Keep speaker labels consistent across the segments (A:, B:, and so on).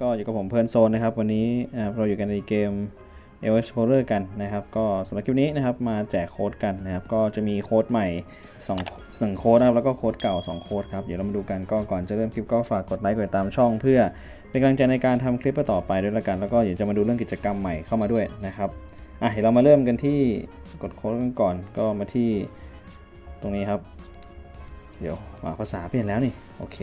A: ก็อยู่กับผมเพลิร์นโซนนะครับ วันนี้เราอยู่กันในเกม e l Explorer กันนะครับ ก็สำหรับคลิปนี้นะครับมาแจกโค้ดกันนะครับ ก็จะมีโค้ดใหม่2 1โค้ดนะครับแล้วก็โค้ดเก่า 2 โค้ดครับ เดี๋ยวเรามาดูกันก็ก่อนจะเริ่มคลิปก็ฝากกดไลค์กดตามช่อง เพื่อเป็นกำลังใจในการทำคลิปต่อไปด้วยละกัน แล้วก็เดี๋ยวจะมาดูเรื่องกิจกรรมใหม่เข้ามาด้วยนะครับอะเดี๋ยวเรามาเริ่มกันที่กดโค้ดกันก่อนก็มาที่ตรงนี้ครับ เดี๋ยวภาษาเปลี่ยนแล้วนี่โอเค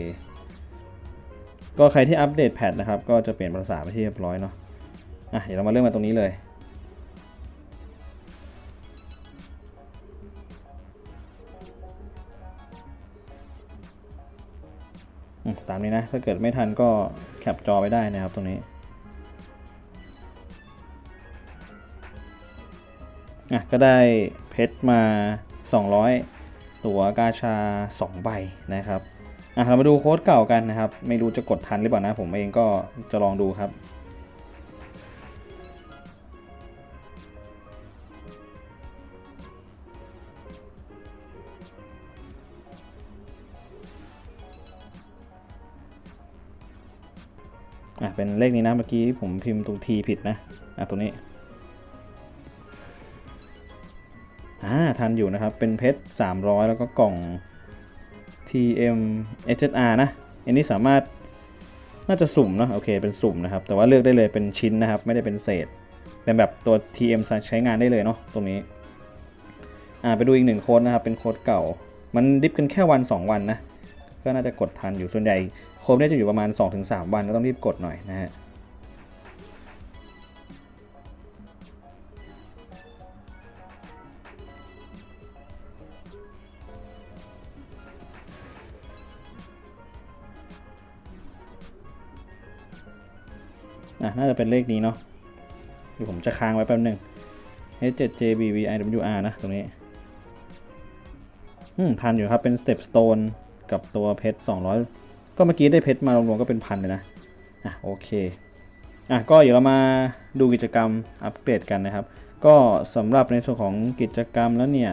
A: ก็ใครที่อัปเดตแพทนะครับ ก็จะเปลี่ยนภาษาไปที่เรียบร้อยเนาะอะเดี๋ยวเรามาเริ่มกันตรงนี้เลยตามนี้นะ ถ้าเกิดไม่ทันก็แคปจอไปได้นะครับตรงนี้อะก็ได้เพชรมา 200 ตัวกาชา 2 ใบนะครับ อะเรามาดูโค้ดเก่ากันนะครับ ไม่รู้จะกดทันหรือเปล่านะ ผมเองก็จะลองดูครับอะเป็นเลขนี้นะเมื่อกี้ผมพิมพ์ตรงทีผิดนะอะตัวนี้อ่าทันอยู่นะครับ เป็นเพชร300 แล้วก็กล่อง TM HSR นะ อันนี้สามารถน่าจะสุ่มเนอะโอเคเป็นสุ่มนะครับ แต่ว่าเลือกได้เลยเป็นชิ้นนะครับ ไม่ได้เป็นเศษ เป็นแบบตัว TM ใช้งานได้เลยเนาะตรงนี้อ่าไปดูอีกหนึ่งโค้ดนะครับ เป็นโค้ดเก่า มันดิฟกันแค่วัน 2 วันนะ ก็น่าจะกดทันอยู่ส่วนใหญ่โค้ดเนี่ยจะอยู่ประมาณ 2-3 วันก็ต้องรีบกดหน่อยนะฮะ น่าจะเป็นเลขนี้เนาะเดี๋ยวผมจะค้างไว้แป๊บหนึ่ง H7JBVIWR นะ ตรงนี้ อืม ทันอยู่ครับ เป็น Step Stone กับตัวเพชร200 ก็เมื่อกี้ได้เพชรมารวมๆก็เป็นพันเลยนะ อะ โอเค อะ ก็เดี๋ยวเรามาดูกิจกรรมอัปเกรดกันนะครับ ก็สำหรับในส่วนของกิจกรรมแล้วเนี่ย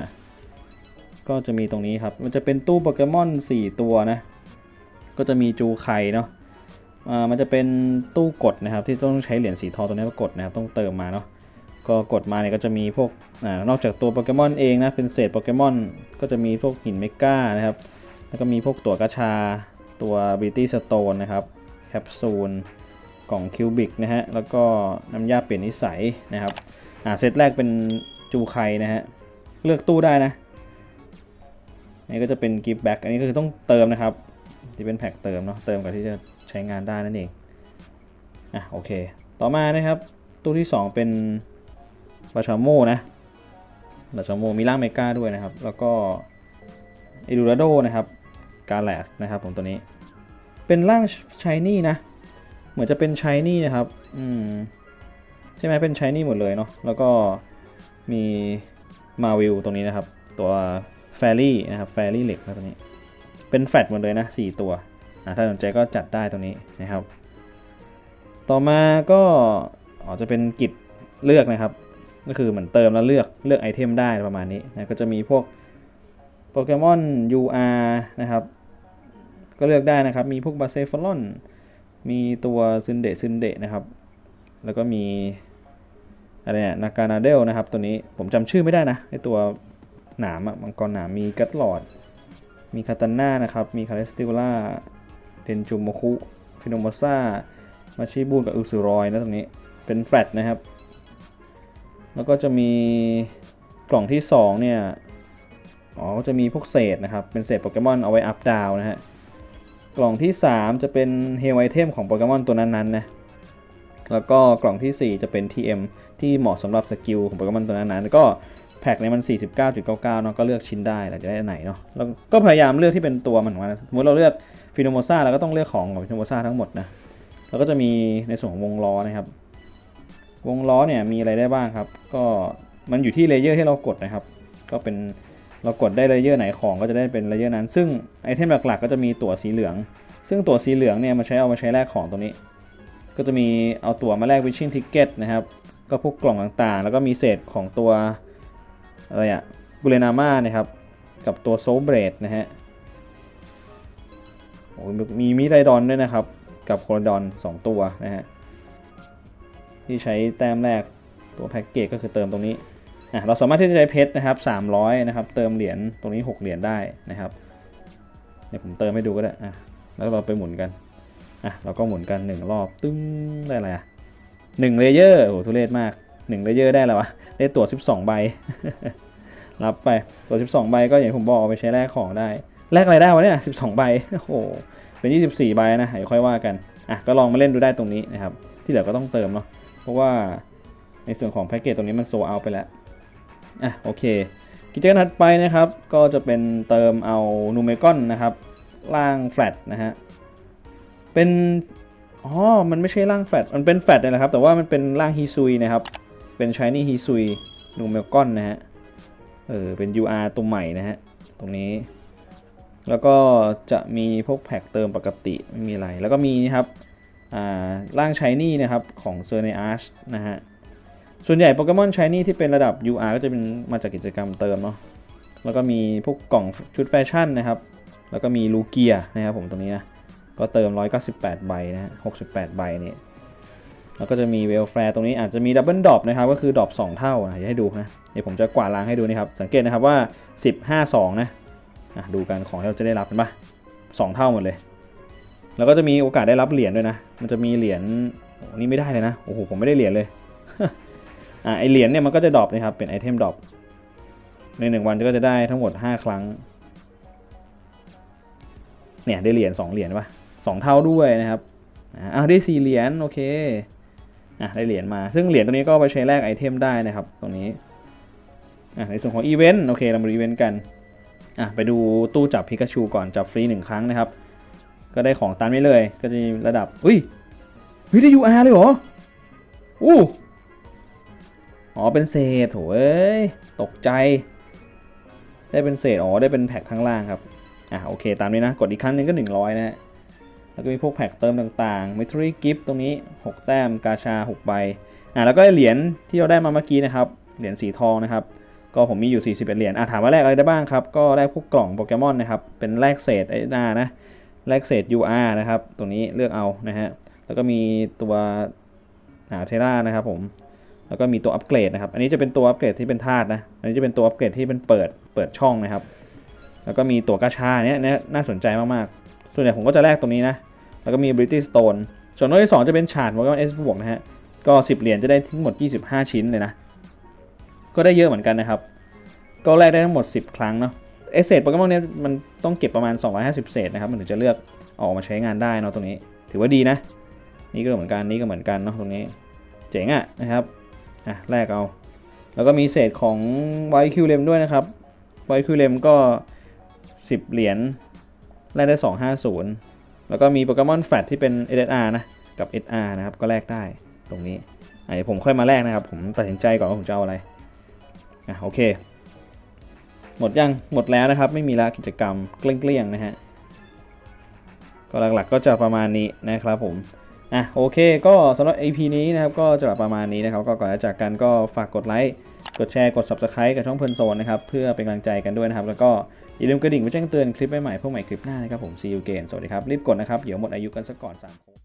A: ก็จะมีตรงนี้ครับ มันจะเป็นตู้โปเกมอน 4 ตัวนะ ก็จะมีจูไคเนาะ มันจะเป็นตู้กดนะครับ ที่ต้องใช้เหรียญสีทองตัวนี้มากดนะครับ ต้องเติมมาเนาะก็กดมาเนี่ยก็จะมีพวกอนอกจากตัวโปเกมอนเองนะเป็นเศษโปเกมอนก็จะมีพวกหินเมก้านะครับ แล้วก็มีพวกตัวกระชาตัวบิตี้สโตนนะครับแคปซูลกล่องคิวบิกนะฮะแล้วก็น้ำยาเปลี่ยนนิสัยนะครับอ่าเซตแรกเป็นจูไคนะฮะเลือกตู้ได้นะนี่ก็จะเป็นกิฟต์แบ็กอันนี้ก็คือต้องเติมนะครับ ที่เป็นแพ็กเติมเนาะเติมกับที่จะใช้งานได้นั่นเองอะโอเค ต่อมานะครับตู้ที่ 2 เป็นบาชาโมนะบาชาโมมีร่างเมกาด้วยนะครับ แล้วก็เอดูราโดนะครับกาแลสนะครับผมตัวนี้ เป็นร่างชายนี่นะ เหมือนจะเป็นชายนี่นะครับอืมใช่ไหมเป็นชายนี่หมดเลยเนาะแล้วก็มีมาวิลตรงนี้นะครับ ตัวแฟรี่นะครับแฟรี่เหล็กนะตัวนี้ เป็นแฟลตหมดเลยนะ4ตัวอะถ้าสนใจก็จัดได้ตรงนี้นะครับ ต่อมาก็อ๋อจะเป็นกิจเลือกนะครับ ก็คือเหมือนเติมแล้วเลือกเลือกไอเทมได้ประมาณนี้นะก็จะมีพวกโปเกมอน UR นะครับ ก็เลือกได้นะครับ มีพวกบาเซฟลอน มีตัวซึนเดซึนเดนะครับ แล้วก็มีอะไรเนี่ยนากานาเดลนะครับ ตัวนี้ผมจำชื่อไม่ได้นะไอตัวหนามอะมังกรหนามมีกัตหลอด มีคาตาน่านะครับ มีคาเลสติวล่าเดนจูโมคุฟิโนโมซ่ามาชิบูนกับอุสุรอยนะตรงนี้ เป็นแฟลตนะครับ แล้วก็จะมีกล่องที่ 2 เนี่ย อ๋อ จะมีพวกเศษนะครับ เป็นเศษโปเกมอนเอาไว้อัพดาวนะฮะ กล่องที่ 3 จะเป็นเฮลไอเทมของโปเกมอนตัวนั้นๆนะแล้วก็กล่องทีสี่ 4 จะเป็น TM ที่เหมาะสำหรับสกิลของโปเกมอนตัวนั้นๆแล้วก็ แพ็กเนี่ยมัน 49.99เนาะก็เลือกชิ้นได้เราจะได้ไหนเนาะแล้วก็พยายามเลือกที่เป็นตัวมันมาสมมติเราเลือกฟิโนโมซ่าเราก็ต้องเลือกของของฟิโนโมซ่าทั้งหมดนะแล้วก็จะมีในส่วนของวงล้อนะครับ วงล้อเนี่ยมีอะไรได้บ้างครับ ก็มันอยู่ที่เลเยอร์ที่เรากดนะครับ ก็เป็นเรากดได้เลเยอร์ไหนของก็จะได้เป็นเลเยอร์นั้น ซึ่งไอเทมหลักๆ ก็จะมีตั๋วสีเหลือง ซึ่งตั๋วสีเหลืองเนี่ยมาใช้เอามาใช้แลกของตัวนี้ ก็จะมีเอาตั๋วมาแลกวิชชิ่งทิกเก็ตนะครับ ก็พวกกล่องต่างๆ แล้วก็มีเศษของตัว อะไรอะบูเรนาม่านะครับกับตัวโซเบรดนะฮะโอ้ยมีมิไรดอนด้วยนะครับ กับโคลดอน 2 ตัวนะฮะที่ใช้แต้มแรกตัวแพ็กเกจก็คือเติมตรงนี้อะเราสามารถที่จะใช้เพชรนะครับ300นะครับเติมเหรียญตรงนี้ 6 เหรียญได้นะครับเดี๋ยวผมเติมให้ดูก็ได้อะแล้วเราไปหมุนกันอะเราก็หมุนกัน 1 รอบตึ้งได้อะไรอะ1เลเยอร์โอ้โหทุเรศมาก1เลเยอร์ได้แล้ววะ ได้ตัว12 ใบ รับไป ตัว12 ใบก็อย่างผมบอกไปใช้แลกของได้ แลกอะไรได้วะเนี่ย 12 ใบ โอ้โห เป็น 24 ใบนะเดี๋ยวค่อยว่ากัน อะ ก็ลองมาเล่นดูได้ตรงนี้นะครับ ที่เหลือก็ต้องเติมเนาะ เพราะว่าในส่วนของแพ็กเกจตรงนี้มันโซเอาไปแล้ว อะ โอเค กิจกรรมถัดไปนะครับ ก็จะเป็นเติมเอานูเมกอนนะครับ ล่างแฟลตนะฮะ เป็น อ๋อ มันไม่ใช่ล่างแฟลตมันเป็นแฟลตเลยนะครับ แต่ว่ามันเป็นล่างฮีซุยนะครับ เป็นชายนี่ฮีซุยนูเมลกอนนะฮะ เออ เป็น UR ตัวใหม่นะฮะ ตรงนี้ แล้วก็จะมีพวกแพ็กเติมปกติ ไม่มีอะไร แล้วก็มีนี่ครับ อ่า ร่างชายนี่นะครับ ของเซอร์เนอาร์ชนะฮะ ส่วนใหญ่โปเกมอนชายนี่ที่เป็นระดับ UR ก็จะเป็นมาจากกิจกรรมเติมเนาะ แล้วก็มีพวกกล่องชุดแฟชั่นนะครับ แล้วก็มีลูเกียนะครับผมตรงนี้นะ ก็เติม 198 ใบนะฮะ 68 ใบนี่ แล้วก็จะมีเวลแฟร์ตรงนี้อาจจะมีดับเบิลดรอปนะครับก็คือดรอป2เท่านะอย่าให้ดูนะเดี๋ยวผมจะกวาดล้างให้ดูนะครับ สังเกตนะครับว่า 10 5 2 นะอะดูกันของที่เราจะได้รับเป็นปะสองเท่าหมดเลย แล้วก็จะมีโอกาสได้รับเหรียญด้วยนะ มันจะมีเหรียญนี่ไม่ได้เลยนะโอ้โหผมไม่ได้เหรียญเลยอะไอเหรียญเนี่ยมันก็จะดรอปนะครับเป็นไอเทมดรอปในหนึ่งวันก็จะได้ทั้งหมด 5 ครั้งเนี่ยได้เหรียญ2เหรียญปะสองเท่าด้วยนะครับอ้าวได้สี่เหรียญโอเค อะได้เหรียญมา ซึ่งเหรียญตัวนี้ก็ไปใช้แลกไอเทมได้นะครับตรงนี้อะในส่วนของอีเวนต์โอเคเรามาอีเวนต์กันอะไปดูตู้จับพิกาชูก่อนจับฟรีหนึ่งครั้งนะครับ ก็ได้ของตันไม่เลย ก็จะมีระดับอุ้ยเฮ้ยได้ UR เลยเหรออู้อ๋อเป็นเศษโถเอ้ยตกใจ ได้เป็นเศษอ๋อได้เป็นแพ็คข้างล่างครับอะโอเคตามนี้นะ กดอีกครั้งหนึงก็ 100 นะฮะ แล้วก็มีพวกแพ็คเติมต่างๆ m ม t รีกิฟตรงนี้ 6 แต้ม กาชา 6 ใบ อะแล้วก็เหรียญที่เราได้มาเมื่อกี้นะครับ เหรียญสีทองนะครับ ก็ผมมีอยู่ 41 เหรียญ อะถามว่าแลกอะไรได้บ้างครับ ก็แลกพวกกล่องโปเกมอนนะครับ เป็นแลกเศษไอ้หน้านะ แลกเศษ UR นะครับ ตรงนี้เลือกเอานะฮะ แล้วก็มีตัวหาเทรานะครับผม แล้วก็มีตัวอัปเกรดนะครับ อันนี้จะเป็นตัวอัปเกรดที่เป็นธาตุนะ อันนี้จะเป็นตัวอัปเกรดที่เป็นเปิด เปิดช่องนะครับ แล้วก็มีตัวกาชาเนี้ยเนี้ยน่าสนใจมากๆ ส่วนใหญ่ผมก็จะแลกตรงนี้นะ แล้วก็มี British Stone ส่วนตัวที่สองจะเป็นฉาดโปเกมอน S บวกนะฮะ ก็ 10 เหรียญจะได้ทั้งหมด 25 ชิ้นเลยนะ ก็ได้เยอะเหมือนกันนะครับ ก็แลกได้ทั้งหมด 10 ครั้งเนาะเอเซตโปเกมอนเนี่ยมันต้องเก็บประมาณ 250 เศษนะครับ มันถึงจะเลือกออกมาใช้งานได้เนาะตรงนี้ ถือว่าดีนะ นี่ก็เหมือนกัน นี่ก็เหมือนกันเนาะตรงนี้ เจ๋งอะนะครับ อะแลกเอา แล้วก็มีเศษของไวคิวเลมด้วยนะครับไวคิวเลมก็ 10 เหรียญ แลกได้ 250 แล้วก็มีโปเกมอนแฟลตที่เป็น SSR นะ กับ SR นะครับ ก็แลกได้ตรงนี้อะเดี๋ยวผมค่อยมาแลกนะครับ ผมตัดสินใจก่อนว่าผมจะเอาอะไร อะโอเค หมดยัง หมดแล้วนะครับ ไม่มีละกิจกรรมเกลี้ยงๆนะฮะ ก็หลักๆก็จะประมาณนี้นะครับผมอะโอเค ก็สำหรับ EP นี้นะครับ ก็จะประมาณนี้นะครับ ก็ก่อนจะจากกันก็ฝากกดไลค์ กดแชร์ กด Subscribe กับช่องเพลินโซนนะครับ เพื่อเป็นกำลังใจกันด้วยนะครับ แล้วก็อย่าลืมกระดิ่งไว้แจ้งเตือนคลิปใหม่ๆพวกใหม่คลิปหน้านะครับผมซีอูเกนสวัสดีครับ รีบกดนะครับ เดี๋ยวหมดอายุกันซะก่อน3คน